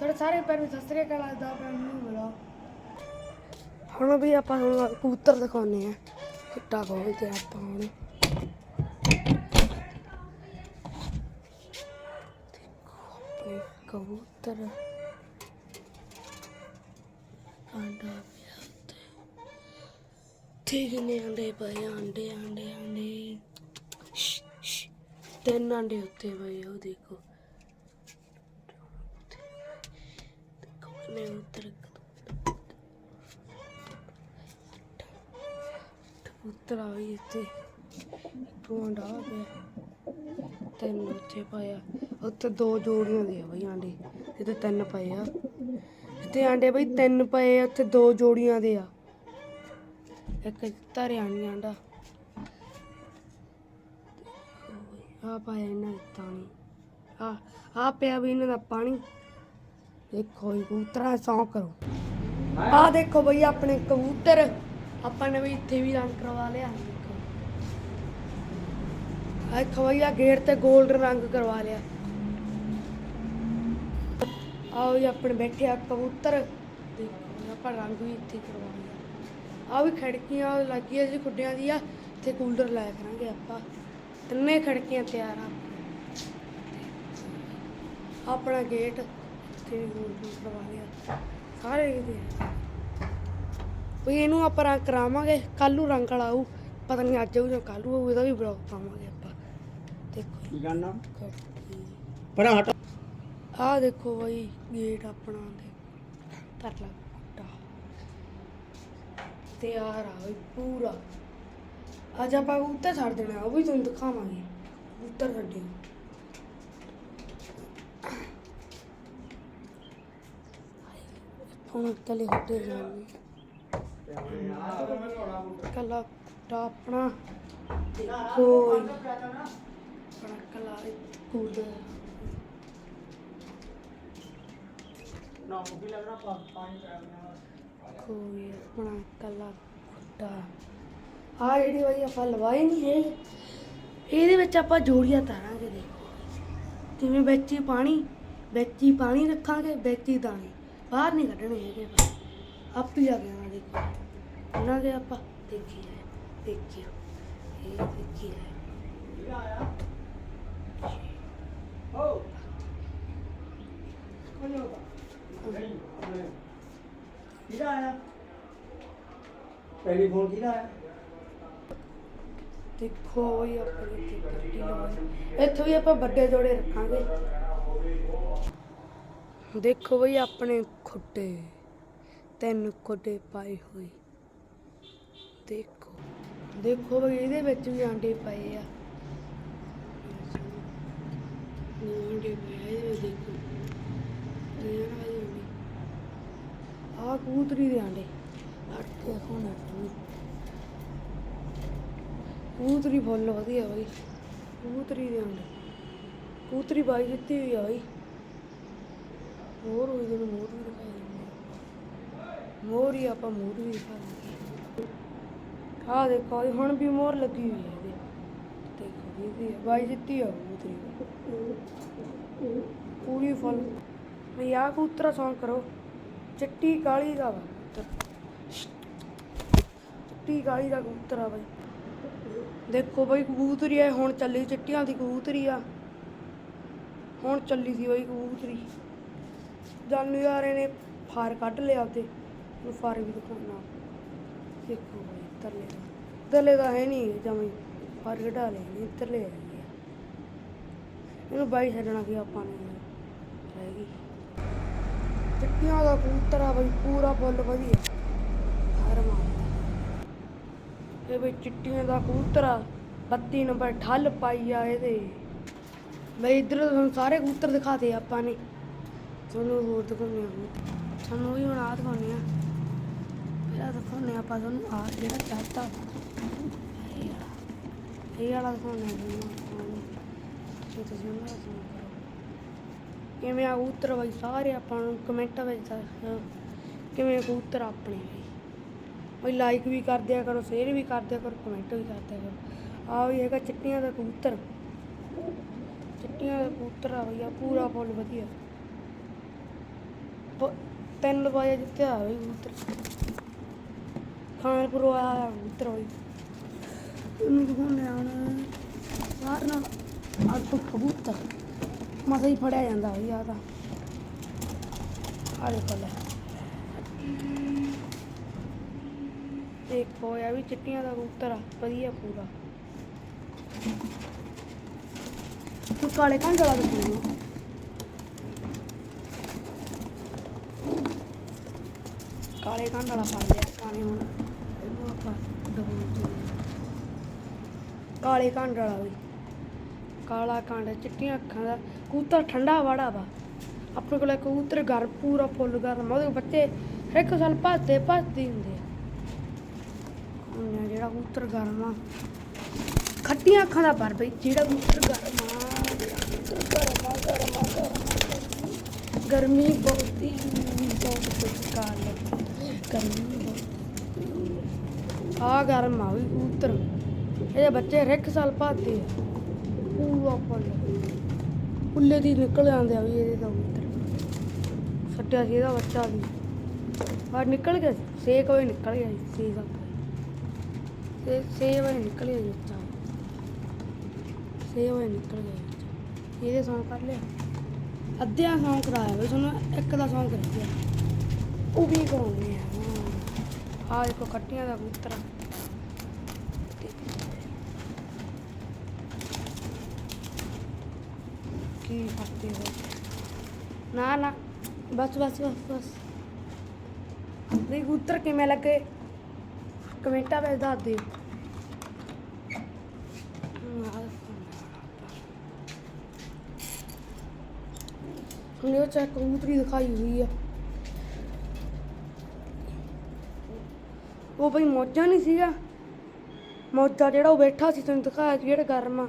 ਸਾਡੇ ਸਾਰੇ ਪੈਰ ਵਿੱਚ ਸਸਰੇ ਕਲਾ ਦਾ ਪੈਰ ਨੂੰ ਮਿਲਾ ਹੁਣ ਵੀ ਆਪਾਂ ਹੁਣ ਕਬੂਤਰ ਦਿਖਾਉਨੇ ਆ ਕਿੱਟਾ ਖੋਲਦੇ ਆਪਾਂ ਹੁਣ। ਆਪਣੇ ਕਬੂਤਰ। ਆਂਡਾ ਪਿਆ ਉੱਤੇ। ਠੀਕ ਨੇ ਆਂਡੇ ਪਏ, ਆਂਡੇ ਆਂਡੇ ਆਂਡੇ। ਤਿੰਨ ਆਂਡੇ ਉੱਤੇ ਪਏ ਉਹ ਦੇਖੋ। ਦੇਖੋ ਕਿੰਨੇ ਉੱਤਰ ਕਬੂਤਰ ਆ ਗਈ ਇੱਥੇ। ਇੱਕ ਆਂਡਾ ਆ ਗਿਆ। ਤਿੰਨ ਉੱਥੇ ਪਾਇਆ ਉੱਥੇ ਦੋ ਜੋੜੀਆਂ ਦੇ ਆ ਬਈ ਆਂਡੇ। ਇੱਥੇ ਤਿੰਨ ਪਏ ਆ। ਇੱਥੇ ਆਂਡੇ ਬਈ ਤਿੰਨ ਪਏ ਆ। ਉੱਥੇ ਦੋ ਜੋੜੀਆਂ ਦੇ ਆ। ਇੱਕ ਧਰਿਆ ਨੀ ਆਂਡਾ ਆ ਪਾਇਆ ਇਹਨਾਂ ਨੇ ਪਾਣੀ ਆ ਆ ਪਿਆ ਵੀ ਇਹਨਾਂ ਦਾ ਪਾਣੀ। ਦੇਖੋ ਜੀ, ਕਬੂਤਰਾਂ ਸੌਂ ਕਰੋ। ਆ ਦੇਖੋ ਬਈ ਆਪਣੇ ਕਬੂਤਰ। ਆਪਾਂ ਨੇ ਵੀ ਇੱਥੇ ਵੀ ਰੰਗ ਕਰਵਾ ਲਿਆ। ਦੇਖੋ ਬਈ ਆ ਗੇਟ ਤੇ 골ਡ ਰੰਗ ਕਰਵਾ ਲਿਆ। ਆਓ ਜੀ ਆਪਣੇ ਬੈਠੇ ਆ ਕਬੂਤਰ। ਦੇਖੋ ਆਪਾਂ ਰੰਗ ਵੀ ਇੱਥੇ ਕਰਵਾ ਲਿਆ। ਆ ਵੀ ਖਿੜਕੀਆਂ ਲੱਗੀਆਂ ਜੀ ਖੁੱਡਿਆਂ ਦੀਆਂ। ਤੇ ਕੂਲਰ ਲਾਇਆ ਕਰਾਂਗੇ ਆਪਾਂ। ਤਿੰਨੇ ਖਿੜਕੀਆਂ ਤਿਆਰ ਆ। ਆਪਣਾ ਗੇਟ ਤੇ ਵੀ 골ਡ ਕਰਵਾ ਲਿਆ ਸਾਰੇ ਆ। ਵੀ ਇਹਨੂੰ ਆਪਾਂ ਰੰਗ ਕਰਾਵਾਂਗੇ ਕੱਲ ਨੂੰ ਰੰਗ ਵਾਲਾ ਆਊ। ਪਤਾ ਨਹੀਂ ਅੱਜ ਆਊ ਜਾਂ ਕੱਲ ਆਊ ਇਹਦਾ ਵੀ ਬਲੌਗ ਪਾਵਾਂਗੇ ਆਪਾਂ। ਦੇਖੋ ਕੀ ਕਰਨਾ। ਪਰਾਂ ਹਟ। ਆਹ ਦੇਖੋ ਬਈ ਗੇਟ ਆਪਣਾ ਦੇ ਤਰਲਾ ਕੁੱਟਾ ਤਿਆਰ ਆ ਬਈ ਪੂਰਾ। ਅੱਜ ਆਪਾਂ ਉੱਤੇ ਛੱਡ ਦੇਣਾ ਉਹ ਵੀ ਤੁਹਾਨੂੰ ਦਿਖਾਵਾਂਗੇ। ਉੱਤਰ ਛੱਡੇ ਹੁਣ ਤਲੇ ਹੱਟੇ ਜਾਣੇ ਕੱਲਾ ਕੁੱਟਾ ਆਪਣਾ ਕੋਈ ਆਪਣਾ ਕੱਲਾ ਕੂਲਰ। ਨਾ ਉਹ ਵੀ ਲੱਗਣਾ ਪਾਣੀ ਕੋਈ ਆਪਣਾ ਕੱਲਾ ਕੁੱਟਾ ਆ ਜਿਹੜੀ ਵਾਲੀ ਆਪਾਂ ਲਵਾਈ ਨਹੀਂ ਹੈ ਇਹਦੇ ਵਿੱਚ ਆਪਾਂ ਜੋੜੀਆਂ ਤਾਰਾਂਗੇ ਦੇਖੋ। ਜਿਵੇਂ ਵਿੱਚ ਹੀ ਪਾਣੀ, ਵਿੱਚ ਹੀ ਪਾਣੀ ਰੱਖਾਂਗੇ, ਵਿੱਚ ਹੀ ਦਾਣੇ। ਬਾਹਰ ਨਹੀਂ ਕੱਢਣੇ ਹੈਗੇ ਬਸ ਆਪ ਹੀ ਆ ਗਿਆ ਦੇਖੋ ਉਹਨਾਂ ਦੇ ਆਪਾਂ ਦੇਖੀ ਹੈ ਦੇਖਿਓ ਇਹ ਦੇਖੀ ਹੈ ਹੋ ਕਿਹਦਾ ਆਇਆ ਟੈਲੀਫੋਨ ਕਿਹਦਾ ਆਇਆ ਦੇਖੋ ਇਹ ਆਪਣੀ ਇੱਥੇ ਗੱਡੀ ਲਵਾਈ ਇੱਥੇ ਵੀ ਆਪਾਂ ਵੱਡੇ ਜੋੜੇ ਰੱਖਾਂਗੇ ਦੇਖੋ ਬਈ ਆਪਣੇ ਖੁੱਡੇ ਤਿੰਨ ਖੁੱਡੇ ਪਾਏ ਹੋਏ। ਦੇਖੋ। ਦੇਖੋ ਬਈ ਇਹਦੇ ਵਿੱਚ ਵੀ ਆਂਡੇ ਪਏ ਆ। ਆਂਡੇ ਪਏ ਆ ਦੇਖੋ। ਆ ਇਹਦੇ ਦੇ ਆਂਡੇ। ਅੱਟ ਦੇਖੋ ਨਾ ਤੁਸੀਂ। ਫੁੱਲ ਵਧੀਆ ਬਈ। ਕੂਤਰੀ ਦੇ ਆਂਡੇ। ਕੂਤਰੀ ਬਾਈ ਦਿੱਤੀ ਹੋਈ ਆ ਬਈ। ਮੋਰ ਹੋਈ ਜਿਹਨੂੰ ਮੋਰ ਵੀ ਦਿਖਾਈ ਦਿੰਦੇ ਮੋਰ ਹੀ ਆਪਾਂ ਮੋਰ ਵੀ ਦਿਖਾ ਦਿੰਦੇ ਆ ਦੇਖੋ ਇਹ ਹੁਣ ਵੀ ਮੋਰ ਲੱਗੀ ਹੋਈ ਹੈ ਇਹਦੇ। ਦੇਖੋ ਇਹਦੀ ਬਾਈ ਜਿੱਤੀ ਆ ਕਬੂਤਰੀ ਪੂਰੀ ਫੁੱਲ। ਮੈਂ ਆ ਕਬੂਤਰਾ ਸੌਂ ਕਰੋ। ਚਿੱਟੀ ਕਾਲੀ ਦਾ ਵਾ ਕਬੂਤਰ। ਚਿੱਟੀ ਕਾਲੀ ਦਾ ਕਬੂਤਰ ਆ ਬਾਈ। ਦੇਖੋ ਬਈ, ਕਬੂਤਰੀ ਆ ਹੁਣ ਚੱਲੀ, ਚਿੱਟੀਆਂ ਦੀ ਕਬੂਤਰੀ ਆ। ਹੁਣ ਚੱਲੀ ਸੀ ਬਾਈ ਕਬੂਤਰੀ। ਜਾਨੂ ਯਾਰ ਇਹਨੇ ਫਾਰ ਕੱਢ ਲਿਆ ਤੇ ਉਹ ਫਾਰ ਵੀ ਦਿਖਾਉਣਾ। ਦੇਖੋ ਬਈ ਤਰਲੇ ਦਾ। ਤਰਲੇ ਦਾ ਹੈ ਨਹੀਂ ਜਮੀ ਫਾਰ ਕਢਾ ਲਿਆ ਨਹੀਂ ਤਰਲੇ ਆ ਇਹਨੂੰ ਬਾਈ ਛੱਡਣਾ ਸੀ ਆਪਾਂ ਨੇ ਰਹਿ ਗਈ। ਚਿੱਟੀਆਂ ਦਾ ਕਬੂਤਰ ਆ ਬਈ, ਪੂਰਾ ਫੁੱਲ ਵਧੀਆ। ਹਰ ਮਾਰਦਾ। ਇਹ ਬਈ ਚਿੱਟੀਆਂ ਦਾ ਕਬੂਤਰ ਆ। 32 ਨੰਬਰ ਠੱਲ ਪਾਈ ਆ ਇਹਦੇ। ਬਈ ਇੱਧਰ ਤੁਹਾਨੂੰ ਸਾਰੇ ਕਬੂਤਰ ਦਿਖਾਤੇ ਆਪਾਂ ਨੇ। ਤੁਹਾਨੂੰ ਹੋਰ ਦਿਖਾਉਂਦੇ ਹਾਂ ਕਬੂਤਰ। ਤੁਹਾਨੂੰ ਵੀ ਹੁਣ ਆਹ ਦਿਖਾਉਂਦੇ ਹਾਂ। ਪਹਿਲਾਂ ਦਿਖਾਉਂਦੇ ਆ ਆਪਾਂ ਤੁਹਾਨੂੰ ਆ ਜਿਹੜਾ ਚਾਹਤਾ। ਇਹ ਵਾਲਾ। ਦਿਖਾਉਂਦੇ ਆ ਤੁਹਾਨੂੰ ਜੇ ਤੁਸੀਂ ਉਹਨਾਂ ਦਾ ਸੁਣ ਕਰੋ। ਕਿਵੇਂ ਆ ਕਬੂਤਰ ਬਈ, ਸਾਰੇ ਆਪਾਂ ਨੂੰ ਕਮੈਂਟਾਂ ਵਿੱਚ ਦੱਸਿਓ ਕਿਵੇਂ ਕਬੂਤਰ ਆਪਣੇ ਬਈ। ਲਾਈਕ ਵੀ ਕਰ ਦਿਆ ਕਰੋ ਸ਼ੇਅਰ ਵੀ ਕਰ ਦਿਆ ਕਰੋ ਕਮੈਂਟ ਵੀ ਕਰ ਦਿਆ ਕਰੋ। ਆਹ ਵੀ ਹੈਗਾ ਚਿੱਟੀਆਂ ਦਾ ਕਬੂਤਰ। ਚਿੱਟੀਆਂ ਦਾ ਕਬੂਤਰ ਆ ਬਈ ਆ ਪੂਰਾ ਫੁੱਲ ਵਧੀਆ। ਤਿੰਨ ਵਜੇ ਜਿੱਤਿਆ ਬਈ ਕਬੂਤਰ ਖਾਨਪੁਰੋਂ ਆਇਆ ਕਬੂਤਰ ਬਈ ਇਹਨੂੰ ਦਿਖਾਉਂਦੇ ਹੁਣ ਯਾਰ ਨਾ ਅੱਜ ਤੋਂ ਕਬੂਤਰ। ਮਸਾ ਹੀ ਫੜਿਆ ਜਾਂਦਾ ਬਈ ਆ ਤਾਂ। ਆਲੇ ਕੋਲੇ ਇੱਕ ਹੋਇਆ ਵੀ ਚਿੱਟੀਆਂ ਦਾ ਕਬੂਤਰ ਆ ਵਧੀਆ ਪੂਰਾ। ਤੂੰ ਕਾਲੇ ਕਾਂ ਜਲਾ ਦਿੱਤੀ ਕਾਲੇ ਕਾਂ ਵਾਲਾ ਫੜ ਲਿਆ ਕਾਲੇ ਹੁਣ ਇਹਨੂੰ ਆਪਾਂ ਡਬਲ ਕਾਲੇ ਕਾਂ ਵਾਲਾ ਵੀ ਕਾਲਾ ਕਾਂਡ ਚਿੱਟੀਆਂ ਅੱਖਾਂ ਦਾ ਕਬੂਤਰ ਠੰਡਾ ਵਾੜਾ ਵਾ ਆਪਣੇ ਕੋਲ ਕਬੂਤਰ ਘਰ ਪੂਰਾ ਫੁੱਲ ਆ ਉਹਦੇ ਬੱਚੇ ਹਰ ਇੱਕ ਸਾਲ ਭੱਜਦੇ ਭੱਜਦੇ ਹੁੰਦੇ ਆ ਜਿਹੜਾ ਕਬੂਤਰ ਗਰਮ ਆ ਖੱਟੀਆਂ ਅੱਖਾਂ ਦਾ ਪਰ ਬਈ ਜਿਹੜਾ ਕਬੂਤਰ ਗਰਮ ਆ ਗਰਮ ਬਹੁਤ ਹੀ ਬਹੁਤ ਹੈ ਗਰਮੀ ਆ। ਗਰਮ ਆ ਵੀ, ਕਬੂਤਰ। ਇਹਦੇ ਬੱਚੇ ਹਰ ਸਾਲ ਭੱਜਦੇ ਆ। ਪੂਰਾ ਫੁੱਲ ਉੱਲੇ ਦੀ ਨਿਕਲ ਜਾਂਦੇ ਆ ਵੀ ਇਹਦੇ ਤਾਂ ਕਬੂਤਰ। ਛੱਡਿਆ ਸੀ ਇਹਦਾ ਬੱਚਾ ਵੀ। ਆ ਨਿਕਲ ਗਿਆ ਸੀ। ਸੇਕ ਹੋਏ ਨਿਕਲ ਗਿਆ ਸੀ ਸੇਕ ਆਪੇ ਤੇ ਸੇ ਹੋਏ ਨਿਕਲ ਗਿਆ ਜੀ ਬੱਚਾ। ਸੇ ਹੋਏ ਨਿਕਲ ਗਿਆ ਜੀ ਬੱਚਾ। ਇਹਦੇ ਸੌਂ ਕਰ ਲਿਆ। ਅੱਧਿਆਂ ਸੌਂ ਕਰਾਇਆ ਵੀ ਤੁਹਾਨੂੰ ਇੱਕ ਦਾ ਸੌਂ ਕਰ ਦਿਆ ਉਹ ਵੀ ਕਰਾਉਂਦੇ ਆ। ਆ ਦੇਖੋ ਖੱਟੀਆਂ ਦਾ ਕਬੂਤਰ। ਕੀ ਕਰਦੇ ਹੋ ਨਾ ਨਾ। ਬਸ ਬਸ ਬਸ ਬਸ। ਨਹੀਂ, ਕਬੂਤਰ ਕਿਵੇਂ ਲੱਗੇ? ਕਮੈਂਟਾਂ ਵਿੱਚ ਦੱਸ ਦਿਓ। ਹੁਣ ਇਹ ਚੈੱਕ ਕਬੂਤਰੀ ਦਿਖਾਈ ਹੋਈ ਆ। ਉਹ ਬਈ ਮੋਜਾ ਨਹੀਂ ਸੀਗਾ। ਮੌਜਾ ਜਿਹੜਾ ਉਹ ਬੈਠਾ ਸੀ ਤੁਹਾਨੂੰ ਦਿਖਾਇਆ ਸੀ, ਜਿਹੜਾ ਗਰਮ ਆ।